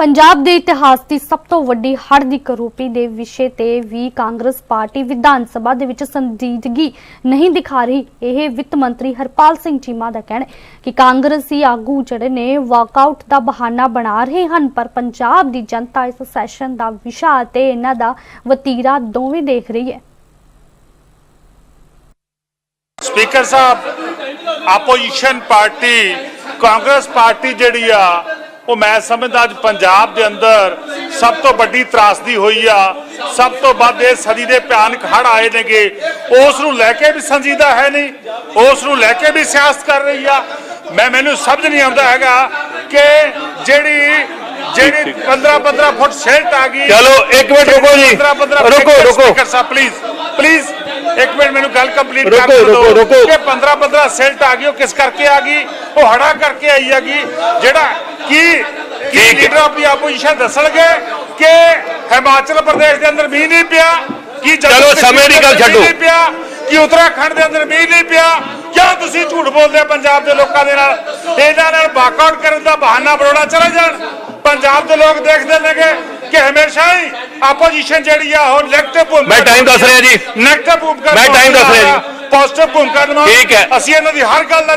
ਪੰਜਾਬ ਦੇ ਇਤਿਹਾਸ ਦੀ ਸਭ ਤੋਂ ਵੱਡੀ ਹੜ੍ਹ ਦੀ ਕਰੋਪੀ ਦੇ ਵਿਸ਼ੇ ਤੇ ਵੀ ਕਾਂਗਰਸ ਪਾਰਟੀ ਵਿਧਾਨ ਸਭਾ ਦੇ ਵਿੱਚ ਸੰਜੀਦਗੀ ਨਹੀਂ ਦਿਖਾ ਰਹੀ। ਇਹ ਵਿੱਤ ਮੰਤਰੀ ਹਰਪਾਲ ਸਿੰਘ ਚੀਮਾ ਦਾ ਕਹਿਣਾ ਹੈ ਕਿ ਕਾਂਗਰਸੀ ਆਗੂ ਜਿਹੜੇ ਨੇ ਵਾਕਆਊਟ ਦਾ ਬਹਾਨਾ ਬਣਾ ਰਹੇ ਹਨ, ਪਰ ਪੰਜਾਬ ਦੀ ਜਨਤਾ ਇਸ ਸੈਸ਼ਨ ਦਾ ਵਿਸ਼ਾ ਤੇ ਇਹਨਾਂ ਦਾ ਵਤੀਰਾ ਦੋਵੇਂ ਦੇਖ ਰਹੀ ਹੈ। ਸਪੀਕਰ ਸਾਹਿਬ, ਆਪੋਜੀਸ਼ਨ ਪਾਰਟੀ ਕਾਂਗਰਸ ਪਾਰਟੀ ਜਿਹੜੀ ਆ ਉਹ ਮੈਂ ਸਮਝਦਾ ਅੱਜ ਪੰਜਾਬ ਦੇ ਅੰਦਰ ਸਭ ਤੋਂ ਵੱਡੀ ਤਰਾਸਦੀ ਹੋਈ ਆ ਸਭ ਤੋਂ ਵੱਧ ਇਹ ਸਦੀ ਦੇ ਭਿਆਨਕ ਹੜ ਆਏ ਨੇਗੇ ਉਸ ਨੂੰ ਲੈ ਕੇ ਵੀ ਸੰਜੀਦਾ ਹੈ ਨਹੀਂ ਉਸ ਨੂੰ ਲੈ ਕੇ ਵੀ ਸਿਆਸਤ ਕਰ ਰਹੀ ਆ ਮੈਂ ਮੈਨੂੰ ਸਮਝ ਨਹੀਂ ਆਉਂਦਾ ਹੈਗਾ ਕਿ ਜਿਹੜੀ ਜਿਹੜੀ 15 15 ਫੁੱਟ ਸਿਲਟ ਆ ਗਈ ਚਲੋ, ਇੱਕ ਮਿੰਟ ਰੁਕੋ ਜੀ। 15 15 ਰੁਕੋ, ਰੁਕੋ। ਸਪੀਕਰ ਸਾਹਿਬ ਪਲੀਜ਼ ਪਲੀਜ਼ ਇੱਕ ਮਿੰਟ ਮੈਨੂੰ ਗੱਲ ਕੰਪਲੀਟ ਕਰ ਦਿਓ। ਕਿ 15 15 ਸਿਲਟ ਆ ਗਈ ਉਹ ਕਿਸ ਕਰਕੇ ਆ ਗਈ ਉਹ ਹੜਾ ਕਰਕੇ ਆਈ ਹੈਗੀ ਜਿਹੜਾ ਕੀ ਕੀ। ਲੀਡਰ ਦੀ ਆਪੋਜੀਸ਼ਨ ਦੱਸਣਗੇ ਕਿ ਹਿਮਾਚਲ ਪ੍ਰਦੇਸ਼ ਦੇ ਅੰਦਰ ਮੀਂਹ ਨਹੀਂ ਪਿਆ ਕੀ ਚਲੋ, ਸਮੇਂ ਦੀ ਗੱਲ ਛੱਡੋ। ਕਿ ਉੱਤਰਾਖੰਡ ਦੇ ਅੰਦਰ ਮੀਂਹ ਨਹੀਂ ਪਿਆ ਕਿਉਂ ਤੁਸੀਂ ਝੂਠ ਬੋਲਦੇ ਪੰਜਾਬ ਦੇ ਲੋਕਾਂ ਦੇ ਨਾਲ ਇਹਨਾਂ ਨਾਲ ਵਾਕਆਊਟ ਕਰਨ ਦਾ ਬਹਾਨਾ ਬਣਾਉਣਾ ਚਲੇ ਜਾਣ ਪੰਜਾਬ ਦੇ ਲੋਕ ਦੇਖਦੇ ਨੇਗੇ ਕਿ ਹਮੇਸ਼ਾ ਹੀ ਆਪੋਜੀਸ਼ਨ ਜਿਹੜੀ ਆ ਉਹ ਨੈਗੇਟਿਵ ਮੈਂ time ਦੱਸ ਰਿਹਾ ਜੀ। ਨੈਗੇਟਿਵ ਮੈਂ time ਦੱਸ ਰਿਹਾ ਜੀ। ਪੋਜ਼ਿਟਿਵ ਭੂਮਿਕਾ ਨਿਭਾਉਣ ਠੀਕ ਹੈ। ਅਸੀਂ ਇਹਨਾਂ ਦੀ ਹਰ ਗੱਲ ਦਾ